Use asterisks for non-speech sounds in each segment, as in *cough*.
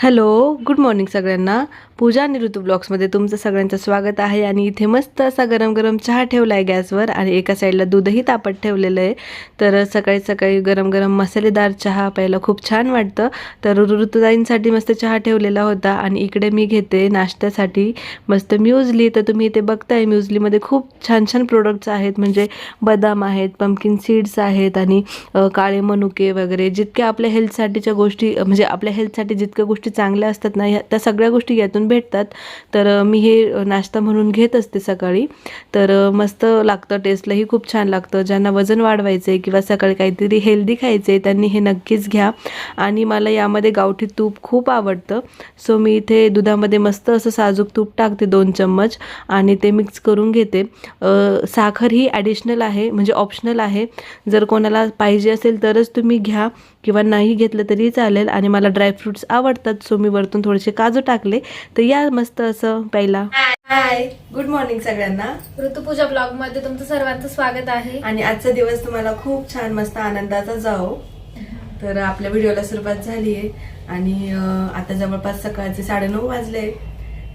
Hello good morning सगळ्यांना. पूजा आणि ऋतू ब्लॉग्समध्ये तुमचं सगळ्यांचं स्वागत आहे आणि इथे मस्त असा गरम गरम चहा ठेवला आहे गॅसवर आणि एका साईडला दूधही तापत ठेवलेलं आहे. तर सकाळी सकाळी गरम गरम मसालेदार चहा प्यायला खूप छान वाटतं. तर ऋतुताईंसाठी मस्त चहा ठेवलेला होता आणि इकडे मी घेते नाश्त्यासाठी मस्त म्युजली तर तुम्ही इथे बघताय म्युझलीमध्ये खूप छान छान प्रोडक्ट्स आहेत. म्हणजे बदाम आहेत पंपकिन सीड्स आहेत आणि काळे मनुके वगैरे. जितक्या आपल्या हेल्थसाठीच्या गोष्टी म्हणजे आपल्या हेल्थसाठी जितक्या गोष्टी चांगल्या असतात ना ह्या त्या सगळ्या गोष्टी यातून भेटतात. तर मी हे नाश्ता म्हणून घेत असते सकाळी. तर मस्त लागतं टेस्टलाही खूप छान लागतं. ज्यांना वजन वाढवायचं आहे किंवा सकाळी काहीतरी हेल्दी खायचं आहे त्यांनी हे नक्कीच घ्या. आणि मला यामध्ये गावठी तूप खूप आवडतं. सो मी इथे दुधामध्ये मस्त असं साजूक तूप टाकते दोन चम्मच आणि ते मिक्स करून घेते. साखर ही ॲडिशनल आहे म्हणजे ऑप्शनल आहे. जर कोणाला पाहिजे असेल तरच तुम्ही घ्या. किंवा नाही घेतलं तरी चालेल आणि मला ड्रायफ्रुट्स आवडतात. सो मी वरतून थोडेसे काजू टाकले. तर या मस्त असं प्यायला हाय गुड मॉर्निंग सगळ्यांना. ऋतुपूजा ब्लॉगमध्ये तुमचं सर्वांचं स्वागत आहे. आणि आजचा दिवस तुम्हाला खूप छान मस्त आनंदाचा जाओ तर आपल्या व्हिडिओला सुरुवात झाली आहे आणि अं, आता जवळपास सकाळचे साडेनऊ वाजले.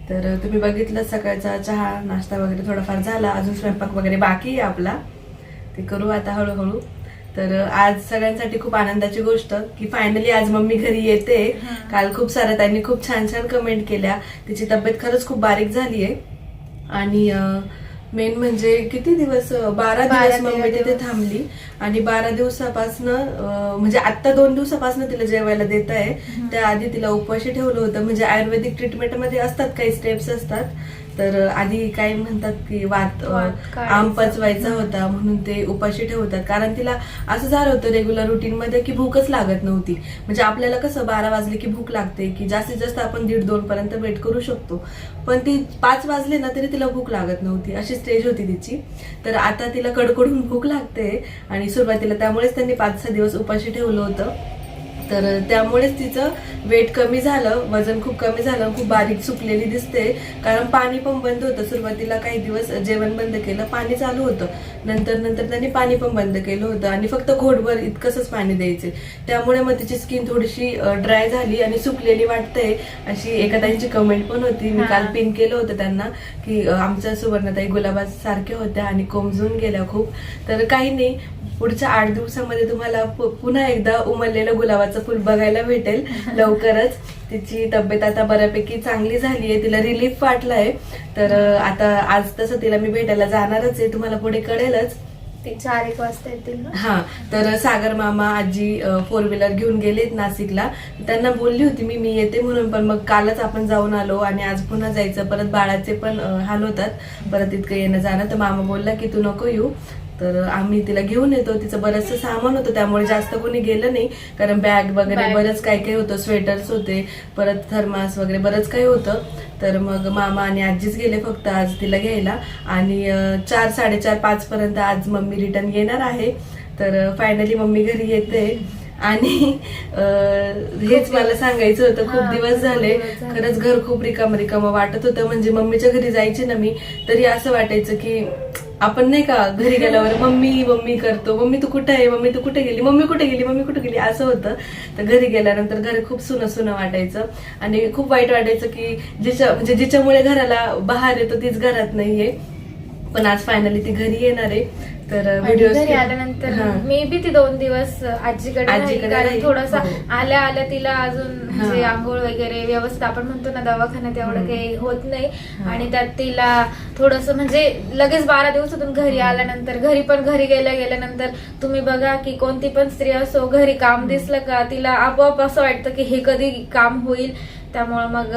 तर तुम्ही बघितलं सकाळचा चहा नाश्ता वगैरे थोडाफार झाला. अजून स्वयंपाक वगैरे बाकी आहे आपला. ते करू आता हळूहळू. तर आज सगळ्यांसाठी खूप आनंदाची गोष्ट की फायनली आज मम्मी घरी येते. काल खूप साऱ्या त्यांनी खूप छान छान कमेंट केल्या. तिची तब्येत खरंच खूप बारीक झाली आहे आणि मेन म्हणजे किती दिवस बारा दिवस मम्मी तिथे. थांबली. आणि बारा दिवसापासनं म्हणजे आता दोन दिवसापासून तिला जेवायला देत आहे त्याआधी तिला उपवाशी ठेवलं होतं. म्हणजे आयुर्वेदिक ट्रीटमेंटमध्ये असतात काही स्टेप्स असतात. तर आधी काय म्हणतात की वात. आम पचवायचा होता म्हणून ते उपाशी ठेवतात. कारण तिला असं झालं होतं रेग्युलर रुटीन मध्ये की भूकच लागत नव्हती. म्हणजे आपल्याला कसं बारा वाजले की भूक लागते की जास्तीत जास्त आपण दीड दोन पर्यंत वेट करू शकतो. पण ती पाच वाजले ना तरी तिला भूक लागत नव्हती. अशी स्टेज होती तिची. तर आता तिला कडकडून भूक लागते आणि सुरुवातीला त्यामुळेच त्यांनी पाच सहा दिवस उपाशी ठेवलं होतं. तर त्यामुळेच तिचं वेट कमी झालं वजन खूप कमी झालं खूप बारीक सुकलेली दिसते. कारण पाणी पण बंद होतं. सुरुवातीला काही दिवस जेवण बंद केलं पाणी चालू होतं. नंतर नंतर त्यांनी पाणी पण बंद केलं होतं आणि फक्त घोटभर इतकंच पाणी द्यायचे. त्यामुळे मग तिची स्किन थोडीशी ड्राय झाली आणि सुकलेली वाटते अशी एका त्यांची कमेंट पण होती. मी काल. पिन केलं होतं त्यांना की आमच्या सुवर्णताई गुलाबाज सारख्या होत्या आणि कोमजून गेल्या खूप. तर काही नाही. पुढच्या आठ दिवसामध्ये तुम्हाला पुन्हा एकदा उमललेलं गुलाबाचं फुल बघायला भेटेल. लवकरच. तिची तब्येत आता बऱ्यापैकी चांगली झाली आहे. तिला रिलीफ वाटलाय. तर अं, आता आज तसं तिला मी भेटायला जाणारच आहे. तुम्हाला पुढे कळेलच. ते चार एक वाजता येतील हा. तर सागर मामा आजी फोर व्हीलर घेऊन गेलेत नाशिकला. त्यांना बोलली होती मी मी येते म्हणून पण मग कालच आपण जाऊन आलो आणि आज पुन्हा जायचं. परत बाळाचे पण हाल होतात. परत इतकं येणं जाणं तर मामा बोलला की तू नको येऊ. तर आम्ही तिला घेऊन येतो. तिचं बरंचसं सामान होतं त्यामुळे जास्त कोणी गेलं नाही. कारण बॅग वगैरे. बरंच काय काय होतं. स्वेटर्स होते परत थर्मास वगैरे बरंच काही होतं. तर मग मामा आणि आजीच गेले फक्त आज तिला घ्यायला. आणि चार साडेचार पाच पर्यंत आज मम्मी रिटर्न येणार आहे. तर फायनली मम्मी घरी येते. आणि हेच मला सांगायचं होतं. खूप दिवस झाले. खरंच घर खूप रिकाम रिकाम वाटत होतं. म्हणजे मम्मीच्या घरी जायचे ना मी तरी असं वाटायचं की आपण नाही का घरी गेल्यावर मम्मी मम्मी करतो मम्मी तू कुठे आहे मम्मी तू कुठे गेली मम्मी कुठे गेली मम्मी कुठे गेली असं होतं. तर घरी गेल्यानंतर घर खूप सुनं सुनं वाटायचं. आणि खूप वाईट वाटायचं की जिच्या म्हणजे जिच्यामुळे घराला बाहेर येतो तीच घरात नाहीये. पण आज फायनली ती घरी येणार आहे तर व्हिडिओ घरी आल्यानंतर मे बी ती दोन दिवस आजीकडे राहील आजीकडे कारण. थोडंसं हो. आल्या आल्या तिला अजून. आंघोळ वगैरे व्यवस्थित आपण म्हणतो ना दवाखान्यात एवढं हम्म. काही होत नाही हा. आणि त्यात तिला थोडस म्हणजे लगेच बारा दिवसातून घरी आल्यानंतर घरी पण घरी गेल्या गेल्यानंतर तुम्ही बघा की कोणती पण स्त्री असो घरी काम दिसलं का तिला आपोआप असं वाटतं की हे कधी काम होईल त्यामुळे मग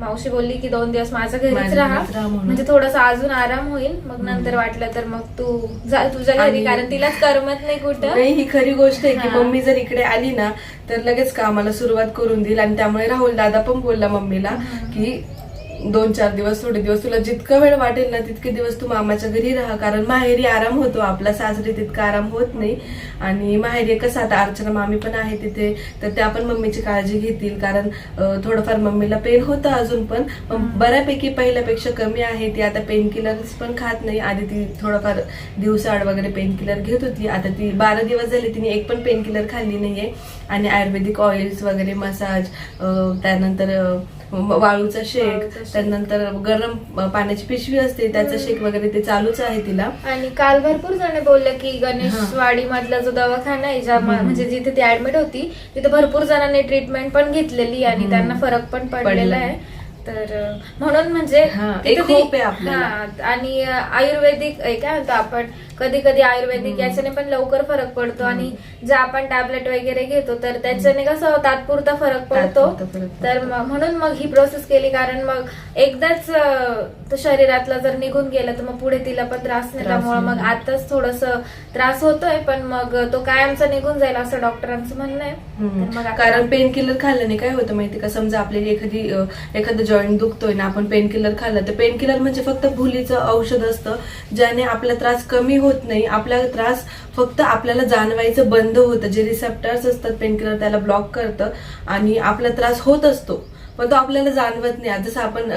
मावशी बोलली की दोन दिवस माझं घरीच माझ्या राहा घरीच राहा म्हणून. म्हणजे थोडासा अजून आराम होईल मग. नंतर वाटलं तर मग तू जा तुझ्या घरी कारण तिलाच करमत नाही कुठं नाही ही खरी गोष्ट आहे की. मम्मी जर इकडे आली ना तर लगेच कामाला सुरुवात करून देईल आणि त्यामुळे राहुल दादा पण बोलला मम्मीला की दोन चार दिवस थोडे दिवस तुला जितका वेळ वाटेल ना तितके दिवस तू मामाच्या घरी राहा. कारण माहेरी आराम होतो आपला सासरी तितका आराम होत नाही. आणि माहेरी कसं आता अर्चना मामी पण आहे तिथे तर त्या पण मम्मीची काळजी घेतील. कारण थोडंफार मम्मीला पेन होतं अजून पण. बऱ्यापैकी पहिल्यापेक्षा कमी आहे ती. आता पेन किलर्स पण खात नाही. आधी ती थोडंफार दिवसाआड वगैरे पेन किलर घेत होती. आता ती बारा दिवस झाले तिने एक पण पेन किलर खाल्ली नाहीये. आणि आयुर्वेदिक ऑइल्स वगैरे मसाज त्यानंतर वाळूचा शेक. त्यानंतर गरम पाण्याची पिशवी असते त्याचा. शेक वगैरे ते चालूच आहे तिला आणि काल भरपूर जण बोलले की गणेशवाडी मधला जो दवाखाना आहे ज्या. म्हणजे जिथे ती ऍडमिट होती तिथे भरपूर जणांनी ट्रीटमेंट पण घेतलेली आणि. त्यांना फरक पण पडलेला आहे. तर म्हणून म्हणजे आणि आयुर्वेदिक काय म्हणतो आपण कधी कधी आयुर्वेदिक. याच्याने पण लवकर फरक पडतो आणि जे आपण टॅबलेट वगैरे घेतो तर त्याच्याने कसं तात्पुरता फरक पडतो तात्पुरता फरक पडतो. तर म्हणून मग ही प्रोसेस केली कारण मग एकदाच तो शरीरातला जर निघून गेला तर मग पुढे तिला पण त्रास नाही त्यामुळे मग. आताच थोडस त्रास होतोय पण मग तो कायमचा निघून जाईल असं डॉक्टरांचं म्हणणं आहे कारण पेन किलर खाल्ल्याने काय होतं माहिती का समजा आपल्याला एखादी एखादं जॉईंट दुखतोय ना आपण पेन किलर खाल्लं तर पेन किलर म्हणजे फक्त भुलीचं औषध असतं ज्याने आपला त्रास कमी होत नाही. आपला त्रास फक्त आपल्याला जाणवायचं बंद होतं. जे रिसेप्टर्स असतात पेनकिलर त्याला ब्लॉक करतं आणि आपला त्रास होत असतो. पण तो आपल्याला जाणवत नाही. जसं आपण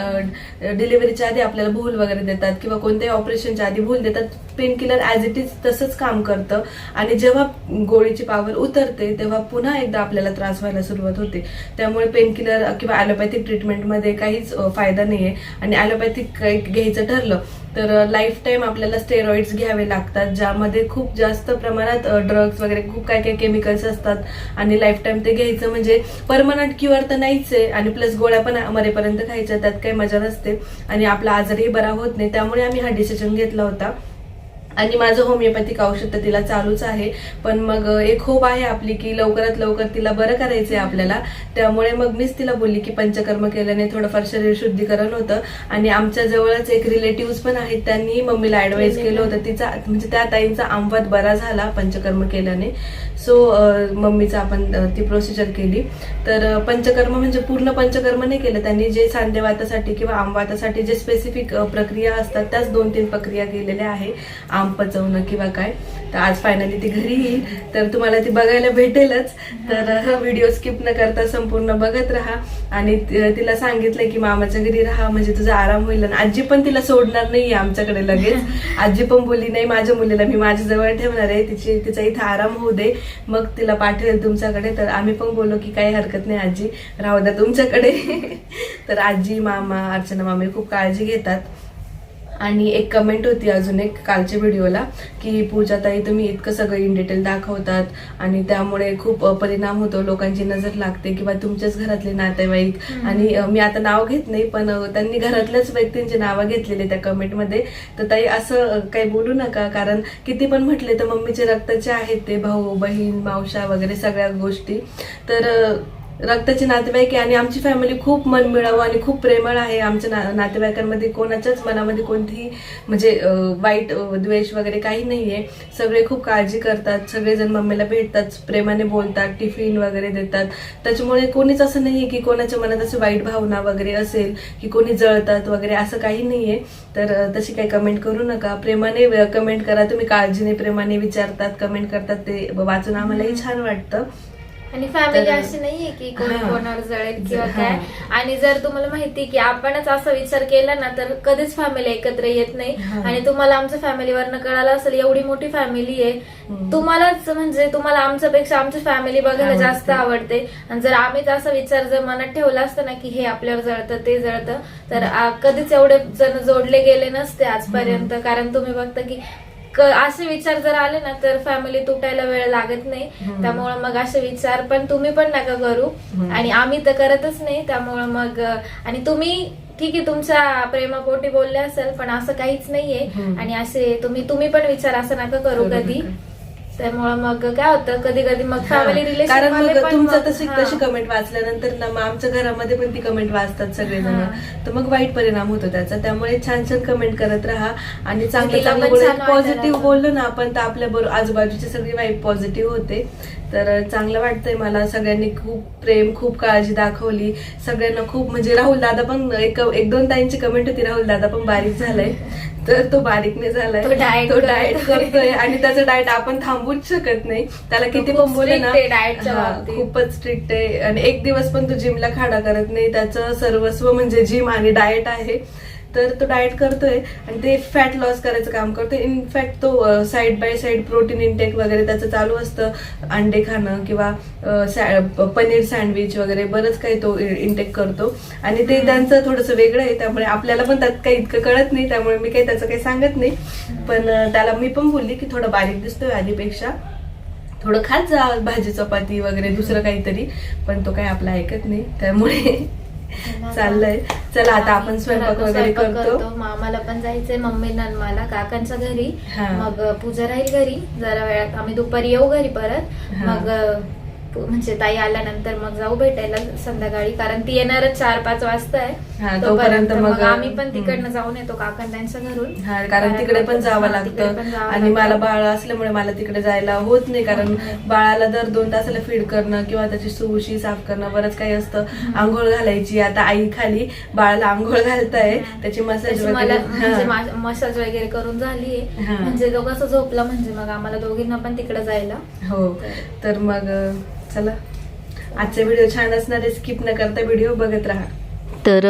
डिलिव्हरीच्या आधी आपल्याला भूल वगैरे देतात किंवा कोणत्याही ऑपरेशनच्या आधी भूल देतात painkiller as as it is तसंच काम करतं. आणि जेव्हा गोळीची पावर उतरते तेव्हा पुन्हा एकदा आपल्याला त्रास व्हायला सुरुवात होते. त्यामुळे पेनकिलर किंवा ॲलोपॅथिक ट्रीटमेंटमध्ये काहीच फायदा नाही आहे आणि ॲलोपॅथिक काही घ्यायचं ठरलं तर लाईफ टाईम आपल्याला स्टेरॉइड्स घ्यावे लागतात ज्यामध्ये खूप जास्त प्रमाणात ड्रग्स वगैरे खूप काय काय केमिकल्स असतात. आणि लाईफ टाईम ते घ्यायचं म्हणजे परमनंट क्युअर तर नाहीच आहे. आणि प्लस गोळ्या पण मरेपर्यंत खायच्या त्यात काही मजा नसते. आणि आपला आजारही बरा होत नाही. त्यामुळे आम्ही हा डिसिजन घेतला होता. आणि माझं होमिओपॅथिक औषध तर तिला चालूच आहे. पण मग एक होप आहे आपली की लवकरात लवकर तिला बरं करायचंय आपल्याला. त्यामुळे मग मीच तिला बोलली की पंचकर्म केल्याने थोडंफार शरीर शुद्धीकरण होतं. आणि आमच्या जवळच एक रिलेटिव्ह पण आहेत त्यांनी मम्मीला ऍडवाइस केलं होतं. तिचा म्हणजे त्या ताईंचा आंबत बरा झाला पंचकर्म केल्याने. सो मम्मीचं आपण ती प्रोसिजर केली. तर पंचकर्म म्हणजे पूर्ण पंचकर्म नाही केलं. त्यांनी जे सांधेवातासाठी किंवा आंबवातासाठी जे स्पेसिफिक प्रक्रिया असतात त्याच दोन तीन प्रक्रिया केलेल्या आहे. आंब पचवणं किंवा काय तर आज फायनली ती घरी येईल. तर तुम्हाला ती बघायला भेटेलच. तर हा व्हिडिओ स्किप न करता संपूर्ण बघत राहा. आणि तिला सांगितलंय की मामाच्या घरी राहा म्हणजे तुझा आराम होईल. आणि आजी पण तिला सोडणार नाहीये आमच्याकडे लगेच. *laughs* आजी पण बोलली नाही माझ्या मुलीला मी माझ्या जवळ ठेवणार आहे. तिची तिचा इथं आराम होऊ दे. मग तिला पाठवेल तुमच्याकडे. तर आम्ही पण बोललो की काही हरकत नाही आजी. राहू द्या तुमच्याकडे. *laughs* तर आजी मामा अर्चना मामी खूप काळजी घेतात. आणि एक कमेंट होती अजून एक कालच्या व्हिडिओला की पूजाताई तुम्ही इतकं सगळं इन डिटेल दाखवतात आणि त्यामुळे खूप परिणाम होतो लोकांची नजर लागते किंवा तुमच्याच घरातले नातेवाईक. आणि मी आता नाव घेत नाही पण त्यांनी घरातल्याच व्यक्तींची नावं घेतलेली त्या कमेंटमध्ये तर ताई असं काही बोलू नका कारण किती पण म्हटले तर मम्मीचे रक्ताचे आहेत ते भाऊ बहीण मावशा वगैरे सगळ्या गोष्टी. तर रक्ताचे नातेवाईक आहे आणि आमची फॅमिली खूप मन मिळावं आणि खूप प्रेमळ आहे. आमच्या ना नातेवाईकांमध्ये कोणाच्याच मनामध्ये कोणतीही म्हणजे वाईट द्वेष वगैरे काही नाहीये. सगळे खूप काळजी करतात. सगळेजण मम्मीला भेटतात प्रेमाने बोलतात टिफिन वगैरे देतात. त्याच्यामुळे कोणीच असं नाहीये की कोणाच्या मनात असं वाईट भावना वगैरे असेल की कोणी जळतात वगैरे असं काही नाहीये. तर अ, तशी काही कमेंट करू नका. प्रेमाने कमेंट करा. तुम्ही काळजीने प्रेमाने विचारतात कमेंट करतात. ते वाचून आम्हालाही छान वाटतं. आणि फॅमिली तर- अशी नाहीये की कोणी हा. कोणावर जळेल किंवा हा. काय आणि जर तुम्हाला माहिती की आपणच असा विचार केला ना तर कधीच फॅमिली एकत्र येत नाही हा. आणि तुम्हाला आमच्या फॅमिलीवरनं कळालं असेल एवढी मोठी फॅमिली आहे हम्म. तुम्हालाच म्हणजे तुम्हाला आमच्यापेक्षा आमची फॅमिली बघायला आवडते. जास्त आवडते आणि जर आम्हीच असा विचार जर मनात ठेवला असता ना की हे आपल्यावर जळतं ते जळतं तर आ, कधीच एवढे जण जोडले गेले नसते आजपर्यंत कारण तुम्ही बघता की क- असे विचार जर आले ना तर फॅमिली तुटायला वेळ लागत नाही. त्यामुळे मग असे विचार पण तुम्ही पण नका करू. आणि आम्ही तर करतच नाही त्यामुळे मग आणि तुम्ही ठीक आहे तुमच्या प्रेमापोटी बोलले असेल पण असं काहीच नाहीये. आणि असे तुम्ही तुम्ही पण विचार असं नका करू कधी. त्यामुळे मग काय होतं कधी कधी मग फॅमिली रिलेशन कारण मग तुमचं तशी तशी कमेंट वाचल्यानंतर ना मग आमच्या घरामध्ये पण ती कमेंट वाचतात सगळेजण. हा. तर मग वाईट परिणाम होतो त्याचा. त्यामुळे छान छान कमेंट करत राहा आणि चांगलं तिला चांगलं पण छान बोलायचं वाटायला पॉझिटिव्ह. बोललो ना आपण तर आपल्या बरोबर आजूबाजूची सगळी वाईब पॉझिटिव्ह होते. तर चांगलं वाटतंय मला. सगळ्यांनी खूप प्रेम खूप काळजी दाखवली. सगळ्यांना खूप म्हणजे राहुल दादा पण एक एक दोन ताईंची कमेंट होती. राहुल दादा पण बारीक झालाय. तर तो बारीक नाही झालाय. तो. डाएट करतोय. आणि त्याचं डाएट आपण थांबवूच शकत नाही. त्याला किती पण बोलले ना? हा. खूपच स्ट्रिक्ट आहे. आणि एक दिवस पण तो जिमला खाडा करत नाही. त्याचं सर्वस्व म्हणजे जिम आणि डाएट आहे. तर तो डाएट करतोय आणि ते फॅट लॉस करायचं काम करतोय. इनफॅक्ट तो side by side protein intake वगैरे त्याचं चालू असतं. अंडे खाणं किंवा पनीर सँडविच वगैरे बरंच काही तो इंटेक करतो. आणि ते त्यांचं थोडंसं वेगळं आहे. त्यामुळे आपल्याला पण त्यात काही इतकं कळत नाही. त्यामुळे मी काही त्याचं काही सांगत नाही. पण त्याला मी पण बोलली की थोडं बारीक दिसतोय आधीपेक्षा. थोडं खात जा भाजी चपाती वगैरे दुसरं काहीतरी. पण तो काही आपला ऐकत नाही. त्यामुळे चाललंय. चला आता आपण स्वयंपाक वगैरे करतो. मामाला पण जायचंय मम्मीला आणि मला काकांच्या घरी. मग पूजा राहील घरी. जरा वेळात आम्ही दुपारी येऊ घरी परत. मग म्हणजे ताई आल्यानंतर मग जाऊ भेटायला संध्याकाळी कारण ती येणारच चार पाच वाजता आहे तोपर्यंत तोपर्यंत मग, आम्ही पण हम्म. तिकडनं जाऊन येतो काकां त्यांच्या घरून. हा कारण तिकडे पण जावं हा, तिकडे पण लागतं जावं आणि मला. बाळ असल्यामुळे मला तिकडे जायला होत नाही कारण नाही. बाळाला दर दोन तासाला फीड करणं किंवा त्याची सुशी साफ करणं बरंच काही असतं. आंघोळ घालायची. आता आई खाली बाळाला आंघोळ घालताय. त्याची मसाज त्याची वगैरे. मला म्हणजे हा. मा- मसाज वगैरे करून झालीये. हा. म्हणजे तो कसं झोपला म्हणजे मग आम्हाला दोघींना पण तिकडे जायला. हो. तर मग अं, चला. आजचा व्हिडिओ छान असणार आहे. स्किप न करता व्हिडिओ बघत राहा. तर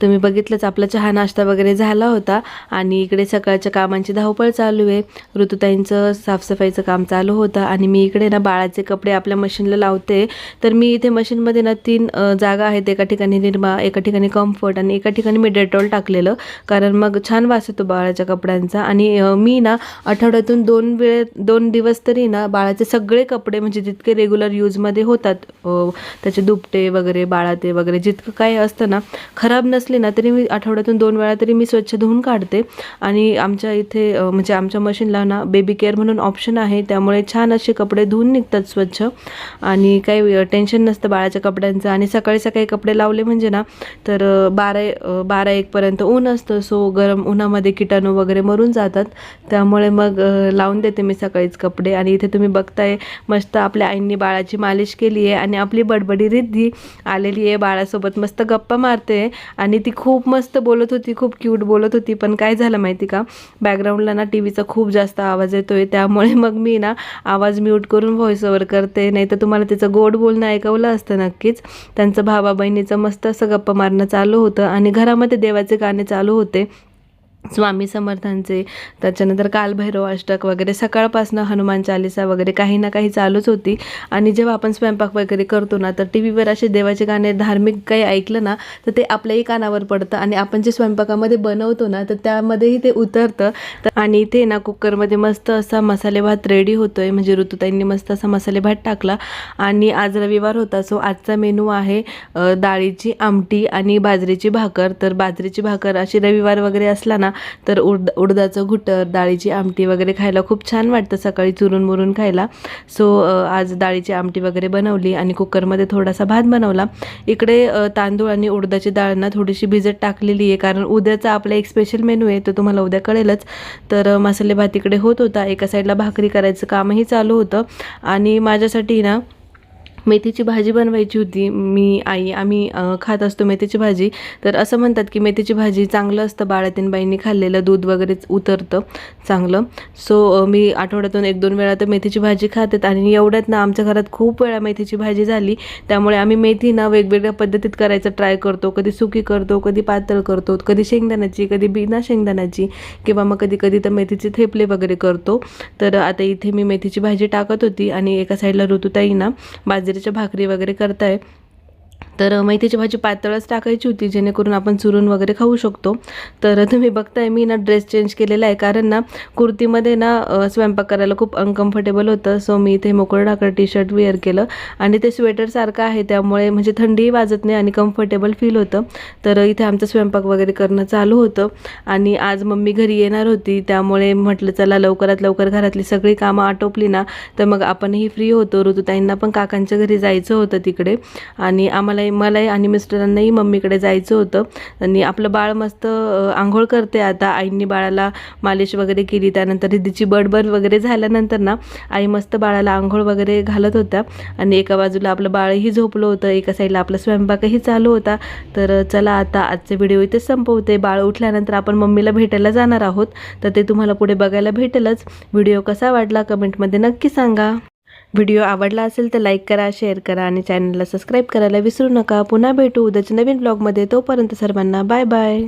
तुम्ही बघितलंच आपला चहा नाश्ता वगैरे झाला होता आणि इकडे सकाळच्या कामांची धावपळ चालू आहे. ऋतुताईंचं साफसफाईचं काम चालू होतं आणि मी इकडे ना बाळाचे कपडे आपल्या मशीनला लावते. तर मी इथे मशीनमध्ये ना तीन जागा आहेत. एका ठिकाणी निर्मा एका ठिकाणी कम्फर्ट आणि एका ठिकाणी मी डेटॉल टाकलेलं. कारण मग छान वास येतो बाळाच्या कपड्यांचा आणि मी ना आठवड्यातून दोन वेळ दोन दिवस तरी ना बाळाचे सगळे कपडे म्हणजे जितके रेग्युलर यूजमध्ये होतात त्याचे दुपटे वगैरे बाळाते वगैरे जितकं काय असतं ना खराब नसले ना तरी मी आठवड्यातून दोन वेळा तरी मी स्वच्छ धुवून काढते. आणि आमच्या इथे म्हणजे आमच्या मशीनला ना बेबी केअर म्हणून ऑप्शन आहे. त्यामुळे छान असे कपडे धुवून निघतात स्वच्छ. आणि काही टेन्शन नसतं बाळाच्या कपड्यांचं. आणि सकाळी सकाळी कपडे लावले म्हणजे ना तर बारा बारा एकपर्यंत ऊन असतं. सो गरम उन्हामध्ये किटाणू वगैरे मरून जातात. त्यामुळे मग लावून देते मी सकाळीच कपडे. आणि इथे तुम्ही बघताय मस्त आपल्या आईंनी बाळाची मालिश केली आहे. आणि आपली बडबडी रिद्धी आलेली आहे. बाळासोबत मस्त गप्पा मारते आणि ती खूप मस्त बोलत होती खूप क्यूट बोलत होती. पण काय झालं माहिती का? बॅकग्राऊंडला ना टी व्हीचा खूप जास्त आवाज येतोय. त्यामुळे मग मी ना आवाज म्यूट करून व्हॉइस ओव्हर करते. नाही तर तुम्हाला त्याचं गोड बोलणं ऐकवलं असतं नक्कीच. त्यांचं भावा बहिणीचं मस्त असं गप्पा मारणं चालू होतं. आणि घरामध्ये देवाचे गाणे चालू होते. स्वामी समर्थांचे त्याच्यानंतर कालभैरव अष्टक वगैरे सकाळपासनं हनुमान चालिसा वगैरे काही ना काही चालूच होती. आणि जेव्हा आपण स्वयंपाक वगैरे करतो ना तर टी व्हीवर असे देवाचे गाणे धार्मिक काही ऐकलं ना तर ते आपल्याही कानावर पडतं. आणि आपण जे स्वयंपाकामध्ये बनवतो ना तर त्यामध्येही ते उतरतं. तर आणि इथे ना कुकरमध्ये मस्त असा मसाले भात रेडी आहे म्हणजे ऋतुताईंनी मस्त असा मसाले भात टाकला. आणि आज रविवार होता सो आजचा मेनू आहे डाळीची आमटी आणि बाजरीची भाकर. तर बाजरीची भाकर अशी रविवार वगैरे असला ना तर उड उडदाचं घुटर डाळीची आमटी वगैरे खायला खूप छान वाटतं सकाळी चुरून मुरून खायला. सो आज डाळीची आमटी वगैरे बनवली आणि कुकरमध्ये थोडासा भात बनवला. इकडे तांदूळ आणि उडदाची डाळ ना थोडीशी भिजत टाकलेली आहे कारण उद्याचा आपला एक स्पेशल मेनू आहे तो तुम्हाला उद्या कळेलच. तर मसाले भात इकडे होत होता. एका साईडला भाकरी करायचं कामही चालू होतं. आणि माझ्यासाठी ना मेथीची भाजी बनवायची होती. मी आई आम्ही खात असतो मेथीची भाजी. तर असं म्हणतात की मेथीची भाजी चांगलं असतं. बाळातीनबाईंनी खाल्लेलं दूध वगैरेच उतरतं चांगलं. सो मी आठवड्यातून एक दोन वेळा तर मेथीची भाजी खातात आणि एवढ्यात ना आमच्या घरात खूप वेळा मेथीची भाजी झाली. त्यामुळे आम्ही मेथी ना वेगवेगळ्या पद्धतीत करायचं ट्राय करतो. कधी सुकी करतो कधी पातळ करतो कधी शेंगदाण्याची कधी बिना शेंगदाण्याची किंवा मग कधी कधी तर मेथीचे थेपले वगैरे करतो. तर आता इथे मी मेथीची भाजी टाकत होती. आणि एका साईडला ऋतुताई ना बाजरीच्या भाकरी वगैरे करताय. तर मैथीची भाजी पातळच टाकायची होती जेणेकरून आपण चुरून वगैरे खाऊ शकतो. तर तुम्ही बघताय मी ना ड्रेस चेंज केलेला आहे. कारण ना कुर्तीमध्ये ना स्वयंपाक करायला खूप अनकम्फर्टेबल होतं. सो मी इथे मोकळं ढाकळ टी शर्ट वेअर केलं. आणि ते स्वेटरसारखं आहे. त्यामुळे म्हणजे थंडीही वाजत नाही आणि कम्फर्टेबल फील होतं. तर इथे आमचं स्वयंपाक वगैरे करणं चालू होतं. आणि आज मम्मी घरी येणार होती. त्यामुळे म्हटलं चला लवकरात लवकर घरातली सगळी कामं आटोपली ना तर मग आपणही फ्री होतो. ऋतुताईंना पण काकांच्या घरी जायचं होतं तिकडे. आणि आम्हाला मलाही आणि मिस्टरांनाही मम्मीकडे जायचं होतं. आणि आपलं बाळ मस्त आंघोळ करते आता. आईंनी बाळाला मालिश वगैरे केली. त्यानंतर तिची बडबड वगैरे झाल्यानंतर ना आई मस्त बाळाला आंघोळ वगैरे घालत होत्या. आणि एका बाजूला आपलं बाळही झोपलं होतं. एका साईडला आपला स्वयंपाकही चालू होता. तर चला आता आजचे व्हिडिओ इथे संपवते. बाळ उठल्यानंतर आपण मम्मीला भेटायला जाणार आहोत. तर ते तुम्हाला पुढे बघायला भेटेलच. व्हिडिओ कसा वाटला कमेंटमध्ये नक्की सांगा. व्हिडिओ आवडला असेल तर लाईक करा शेअर करा आणि चॅनलला सबस्क्राईब करायला विसरू नका. पुन्हा भेटू उद्याच्या नवीन ब्लॉगमध्ये तोपर्यंत सर्वांना बाय बाय.